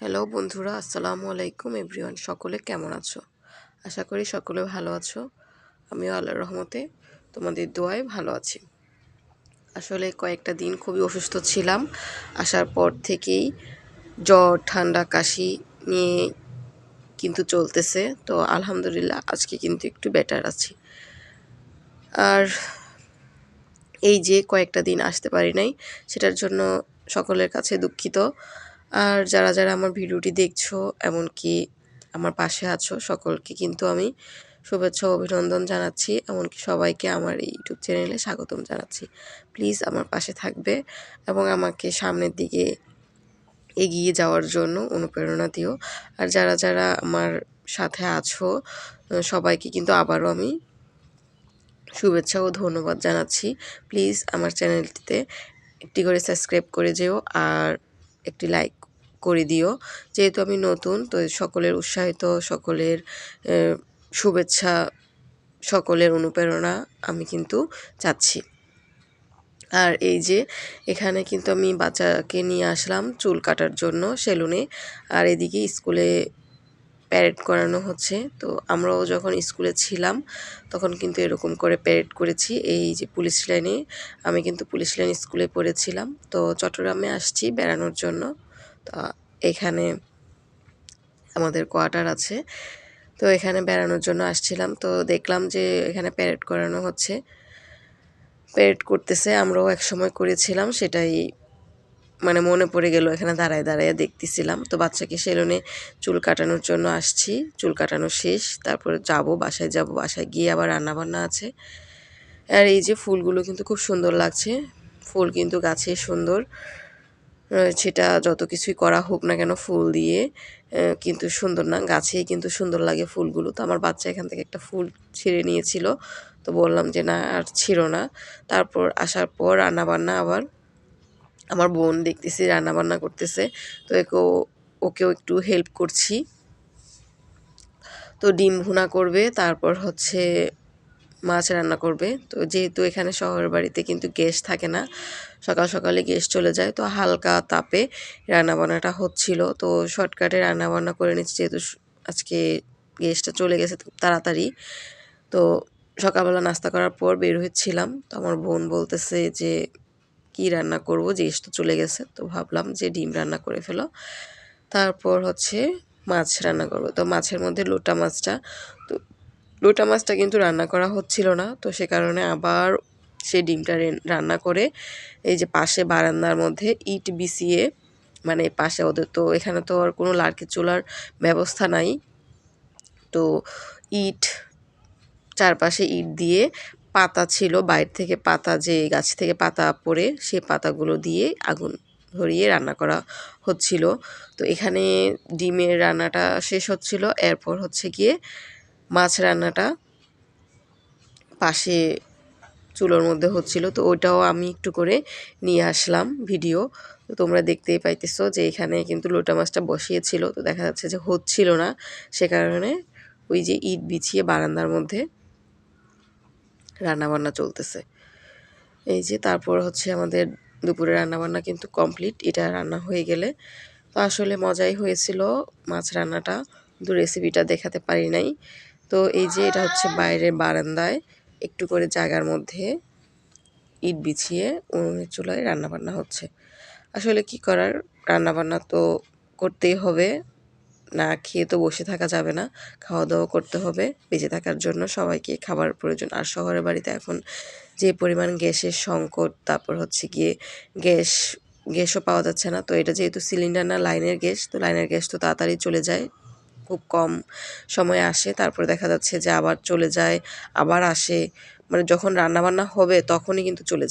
Hello বন্ধুরা, আসসালামু আলাইকুম এভরিওয়ান, সকলে কেমন আছো? আশা করি সকলে ভালো আছো। আমিও আল্লাহর রহমতে তোমাদের দোয়ায় ভালো আছি। আসলে কয়েকটা দিন খুবই অসুস্থ ছিলাম। আসার পর থেকেই জ্বর, ঠান্ডা, কাশি নিয়ে কিন্তু চলতেছে। তো আলহামদুলিল্লাহ, আজকে কিন্তু একটু বেটার আছি। আর এই যে কয়েকটা দিন আসতে পারি নাই, সেটার জন্য সকলের কাছে দুঃখিত। আর যারা যারা আমার ভিডিওটি দেখছ, এমনকি আমার পাশে আছো, সকলকে কিন্তু আমি শুভেচ্ছা অভিনন্দন জানাচ্ছি। এমনকি সবাইকে আমার এই ইউটিউব চ্যানেলে স্বাগতম জানাচ্ছি। প্লিজ আমার পাশে থাকবে এবং আমাকে সামনের দিকে এগিয়ে যাওয়ার জন্য অনুপ্রেরণা দিও। আর যারা যারা আমার সাথে আছো সবাইকে কিন্তু আবারও আমি শুভেচ্ছা ও ধন্যবাদ জানাচ্ছি। প্লিজ আমার চ্যানেলটিতে একটি করে সাবস্ক্রাইব করে যেও আর একটি লাইক করে দিও। যেহেতু আমি নতুন, তো সকলের উৎসাহিত, সকলের শুভেচ্ছা, সকলের অনুপ্রেরণা আমি কিন্তু চাচ্ছি। আর এই যে, এখানে কিন্তু আমি বাচ্চাকে নিয়ে আসলাম চুল কাটার জন্য সেলুনে। আর এদিকে স্কুলে প্যারেড করানো হচ্ছে। তো আমরাও যখন স্কুলে ছিলাম, তখন কিন্তু এরকম করে প্যারেড করেছি। এই যে পুলিশ লাইনে, আমি কিন্তু পুলিশ লাইন স্কুলে পড়েছিলাম। তো চট্টগ্রামে আসছি বেড়ানোর জন্য। তা এখানে আমাদের কোয়ার্টার আছে। তো এখানে বেড়ানোর জন্য আসছিলাম। তো দেখলাম যে এখানে প্যারেড করানো হচ্ছে। প্যারেড করতেছে, আমরাও এক সময় করেছিলাম, সেটাই মানে মনে পড়ে গেল, এখানে দাঁড়ায় দাঁড়ায় দেখতেছিলাম। তো বাচ্চাকে সেলুনে চুল কাটানোর জন্য আসছি, চুল কাটানো শেষ, তারপরে যাব, বাসায় যাব, বাসায় গিয়ে আবার রান্নাবান্না আছে। আর এই যে ফুলগুলো কিন্তু খুব সুন্দর লাগছে, ফুল কিন্তু গাছে সুন্দর। সেটা যত কিছুই করা হোক না কেন ফুল দিয়ে কিন্তু সুন্দর না, গাছেই কিন্তু সুন্দর লাগে ফুলগুলো। তো আমার বাচ্চা এখান থেকে একটা ফুল ছিঁড়ে নিয়েছিল, তো বললাম যে না, আর ছিল না। তারপর আসার পর রান্নাবান্না আবার আমার বোন দেখতেছি, রান্নাবান্না করতেছে, তো একেও ওকেও একটু হেল্প করছি। তো ডিম ভুনা করবে, তারপর হচ্ছে মাছ রান্না করবে। তো যেহেতু এখানে শহরের বাড়িতে কিন্তু গ্যাস থাকে না, সকাল সকালে গ্যাস চলে যায়, তো হালকা তাপে রান্নাবান্নাটা হচ্ছিল। তো শর্টকাটে রান্নাবান্না করে নিচ্ছি, যেহেতু আজকে গ্যাসটা চলে গেছে তাড়াতাড়ি। তো সকালবেলা নাস্তা করার পর বের হচ্ছিলাম। তো আমার বোন বলতেছে যে, কি রান্না করব? গ্যাস তো চলে গেছে। তো ভাবলাম যে ডিম রান্না করে ফেলো। তারপর হচ্ছে মাছ রান্না করব। তো মাছের মধ্যে লোটা মাছটা, তো লোটা মাছটা কিন্তু রান্না করা হচ্ছিল না, তো সে কারণে আবার সেই ডিমটা রান্না করে এই যে পাশে বারান্দার মধ্যে ইট বিছিয়ে মানে পাশে ওদের তো এখানে তো আর কোনো লার্কি চুলার ব্যবস্থা নাই, তো ইট চারপাশে ইট দিয়ে পাতা ছিল, বাইরে থেকে পাতা যে গাছ থেকে পাতা পড়ে সে পাতাগুলো দিয়ে আগুন ধরিয়ে রান্না করা হচ্ছিল। তো এখানে ডিমের রান্নাটা শেষ হচ্ছিল, এরপর হচ্ছে গিয়ে মাছ রান্নাটা পাশে চুলোর মধ্যে হচ্ছিল, তো ওইটাও আমি একটু করে নিয়ে আসলাম ভিডিও। তো তোমরা দেখতেই পাইতেছো যে এখানে কিন্তু লোটা মাছটা বসিয়েছিল, তো দেখা যাচ্ছে যে হচ্ছিল না। সে কারণে ওই যে ইট বিছিয়ে বারান্দার মধ্যে রান্নাবান্না চলতেছে। এই যে তারপর হচ্ছে আমাদের দুপুরে রান্নাবান্না কিন্তু কমপ্লিট, এটা রান্না হয়ে গেলে। তো আসলে মজাই হয়েছিল মাছ রান্নাটা, কিন্তু রেসিপিটা দেখাতে পারি নাই। তো এই যে এটা হচ্ছে বাইরের বারান্দায় একটু করে জায়গার মধ্যে ইট বিছিয়ে উনুনের চুলায় রান্নাবান্না হচ্ছে। আসলে কি করার? রান্নাবান্না তো করতেই হবে। না খেয়ে তো বসে থাকা যাবে না। খাওয়া দাওয়া করতে হবে। বেঁচে থাকার জন্য সবাইকে খাবার প্রয়োজন। আর শহরের বাড়িতে এখন যে পরিমাণ গ্যাসের সংকট, তারপর হচ্ছে গিয়ে গ্যাস, গ্যাসও পাওয়া যাচ্ছে না। তো এটা যেহেতু সিলিন্ডার না, লাইনের গ্যাস, তো লাইনের গ্যাস তো তাড়াতাড়ি চলে যায়। খুব কম সময়ে আসে। তারপরে দেখা যাচ্ছে যে আবার চলে যায়, আবার আসে। মানে যখন রান্নাবান্না হবে তখনই কিন্তু চলে যায়।